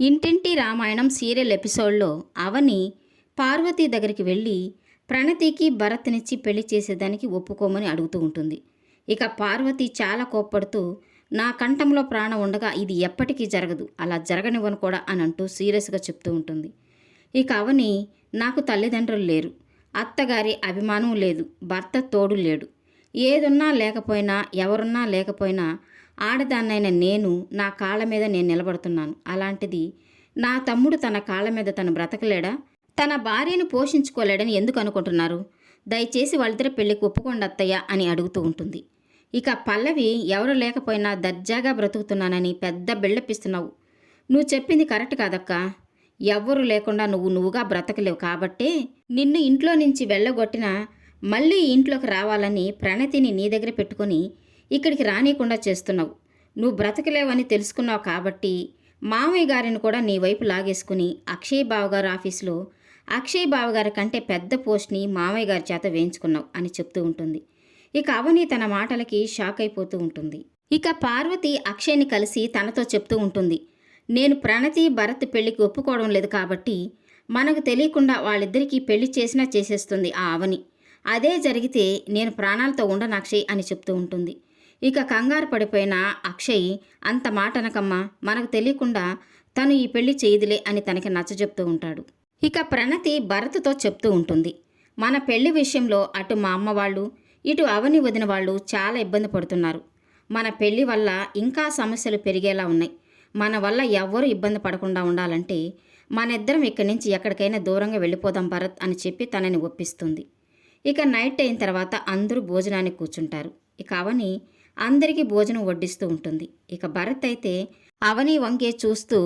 ఇంటింటి రామాయణం సీరియల్ ఎపిసోడ్లో అవని పార్వతి దగ్గరికి వెళ్ళి ప్రణతికి భరత్నిచ్చి పెళ్ళి చేసేదానికి ఒప్పుకోమని అడుగుతూ ఉంటుంది. ఇక పార్వతి చాలా కోప్పడుతూ నా కంఠంలో ప్రాణం ఉండగా ఇది ఎప్పటికీ జరగదు అలా జరగనివ్వను కూడా అని అంటూ సీరియస్గా చెప్తూ ఉంటుంది. ఇక అవని నాకు తల్లిదండ్రులు లేరు అత్తగారి అభిమానం లేదు భర్త తోడు లేడు ఏదున్నా లేకపోయినా ఎవరున్నా లేకపోయినా ఆడదాన్నైన నేను నా కాళ్ళ మీద నేను నిలబడుతున్నాను. అలాంటిది నా తమ్ముడు తన కాళ్ళ మీద తను బ్రతకలేడా? తన భార్యను పోషించుకోలేడని ఎందుకు అనుకుంటున్నారు? దయచేసి వాళ్ళిద్దరి పెళ్ళికి ఒప్పుకోండి అత్తయ్య అని అడుగుతూ ఉంటుంది. ఇక పల్లవి ఎవరు లేకపోయినా దర్జాగా బ్రతుకుతున్నానని పెద్ద బిళ్ళపిస్తున్నావు. నువ్వు చెప్పింది కరెక్ట్ కాదక్కా. ఎవ్వరు లేకుండా నువ్వు నువ్వుగా బ్రతకలేవు కాబట్టే నిన్ను ఇంట్లో నుంచి వెళ్ళగొట్టినా మళ్ళీ ఇంట్లోకి రావాలని ప్రణతిని నీ దగ్గర పెట్టుకొని ఇక్కడికి రానియకుండా చేస్తున్నావు. నువ్వు బ్రతకలేవని తెలుసుకున్నావు కాబట్టి మామయ్య గారిని కూడా నీ వైపు లాగేసుకుని అక్షయ్ బావగారు ఆఫీసులో అక్షయ్ బావగారి కంటే పెద్ద పోస్ట్ని మామయ్య గారి చేత వేయించుకున్నావు అని చెప్తూ ఉంటుంది. ఇక అవని తన మాటలకి షాక్ అయిపోతూ ఉంటుంది. ఇక పార్వతి అక్షయ్ని కలిసి తనతో చెప్తూ ఉంటుంది. నేను ప్రణతి భరత్ పెళ్ళికి ఒప్పుకోవడం లేదు కాబట్టి మనకు తెలియకుండా వాళ్ళిద్దరికీ పెళ్ళి చేసినా చేసేస్తుంది ఆ అవని. అదే జరిగితే నేను ప్రాణాలతో ఉండను అక్షయ్ అని చెప్తూ ఉంటుంది. ఇక కంగారు పడిపోయిన అక్షయ్ అంత మాట అనకమ్మా మనకు తెలియకుండా తను ఈ పెళ్ళి చేయదులే అని తనకి నచ్చజెప్తూ ఉంటాడు. ఇక ప్రణతి భరత్తో చెప్తూ ఉంటుంది. మన పెళ్ళి విషయంలో అటు మా అమ్మ వాళ్ళు ఇటు అవని వదిన వాళ్ళు చాలా ఇబ్బంది పడుతున్నారు. మన పెళ్ళి వల్ల ఇంకా సమస్యలు పెరిగేలా ఉన్నాయి. మన వల్ల ఎవ్వరూ ఇబ్బంది పడకుండా ఉండాలంటే మనిద్దరం ఇక్కడి నుంచి ఎక్కడికైనా దూరంగా వెళ్ళిపోదాం భరత్ అని చెప్పి తనని ఒప్పిస్తుంది. ఇక నైట్ అయిన తర్వాత అందరూ భోజనానికి కూర్చుంటారు. ఇక అవని అందరికీ భోజనం వడ్డిస్తూ ఉంటుంది. ఇక భరత్ అయితే అవని వంకే చూస్తూ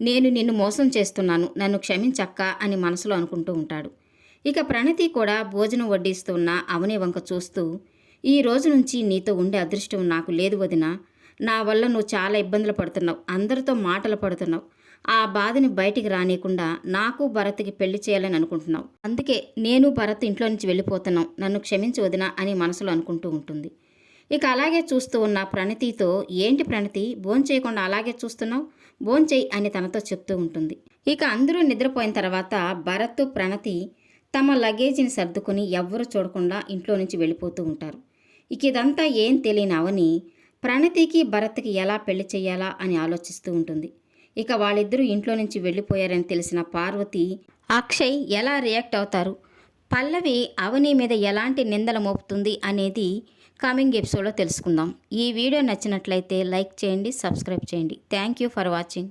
నేను నిన్ను మోసం చేస్తున్నాను నన్ను క్షమించక్క అని మనసులో అనుకుంటూ ఉంటాడు. ఇక ప్రణతి కూడా భోజనం వడ్డిస్తున్న అవని వంక చూస్తూ ఈ రోజు నుంచి నీతో ఉండే అదృష్టం నాకు లేదు వదిన. నా వల్ల నువ్వు చాలా ఇబ్బందులు పడుతున్నావు అందరితో మాటలు పడుతున్నావు. ఆ బాధని బయటికి రానియకుండా నాకు భరత్కి పెళ్ళి చేయాలని అనుకుంటున్నావు. అందుకే నేను భరత్ ఇంట్లో నుంచి వెళ్ళిపోతున్నాం నన్ను క్షమించవదిన అని మనసులో అనుకుంటూ ఉంటుంది. ఇక అలాగే చూస్తూ ఉన్న ప్రణతితో ఏంటి ప్రణతి? భోంచేయకుండా అలాగే చూస్తున్నావు? భోంచేయి అని తనతో చెప్తూ ఉంటుంది. ఇక అందరూ నిద్రపోయిన తర్వాత భరత్ ప్రణతి తమ లగేజీని సర్దుకుని ఎవ్వరూ చూడకుండా ఇంట్లో నుంచి వెళ్ళిపోతూ ఉంటారు. ఇక ఇదంతా ఏం తెలియని అవని ప్రణతికి భరత్కి ఎలా పెళ్ళి చేయాలా అని ఆలోచిస్తూ ఉంటుంది. ఇక వాళ్ళిద్దరూ ఇంట్లో నుంచి వెళ్ళిపోయారని తెలిసిన పార్వతి అక్షయ్ ఎలా రియాక్ట్ అవుతారు? పల్లవి అవని మీద ఎలాంటి నిందలు మోపుతుంది? అనేది కమింగ్ ఎపిసోడ్లో తెలుసుకుందాం. ఈ వీడియో నచ్చినట్లయితే లైక్ చేయండి సబ్స్క్రైబ్ చేయండి. Thank you for watching